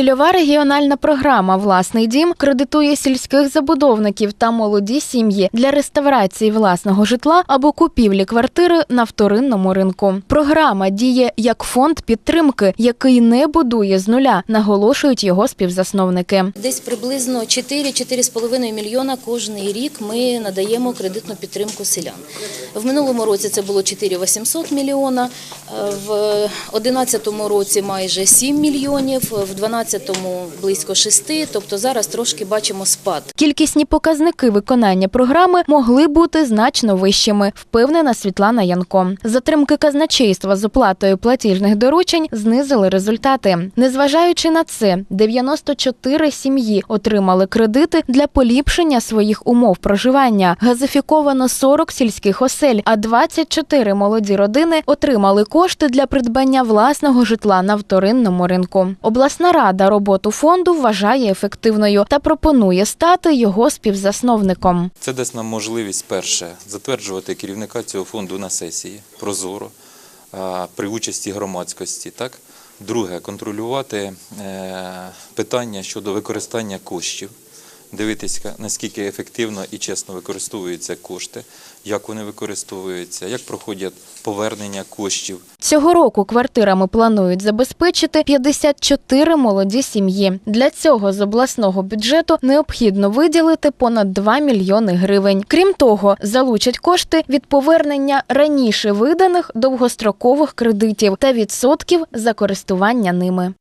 Цільова регіональна програма Власний дім кредитує сільських забудовників та молоді сім'ї для реставрації власного житла або купівлі квартири на вторинному ринку. Програма діє як фонд підтримки, який не будує з нуля, наголошують його співзасновники. Десь приблизно 4-4,5 мільйона кожний рік ми надаємо кредитну підтримку селян. В минулому році це було 4,800 мільйона, в 2011 році майже 7 мільйонів, в 2012 близько 6, тобто зараз трошки бачимо спад. Кількісні показники виконання програми могли бути значно вищими, впевнена Світлана Янко. Затримки казначейства з оплатою платіжних доручень знизили результати. Незважаючи на це, 94 сім'ї отримали кредити для поліпшення своїх умов проживання. Газифіковано 40 сільських осель, а 24 молоді родини отримали кошти для придбання власного житла на вторинному ринку. Обласна рада роботу фонду вважає ефективною та пропонує стати його співзасновником. Це дасть нам можливість перше затверджувати керівника цього фонду на сесії прозоро при участі громадськості. Так? Друге, контролювати е, питання щодо використання коштів, дивитися, наскільки ефективно і чесно використовуються кошти, як вони використовуються, як проходять повернення коштів. Цього року квартирами планують забезпечити 54 молоді сім'ї. Для цього з обласного бюджету необхідно виділити понад 2 мільйони гривень. Крім того, залучать кошти від повернення раніше виданих довгострокових кредитів та відсотків за користування ними.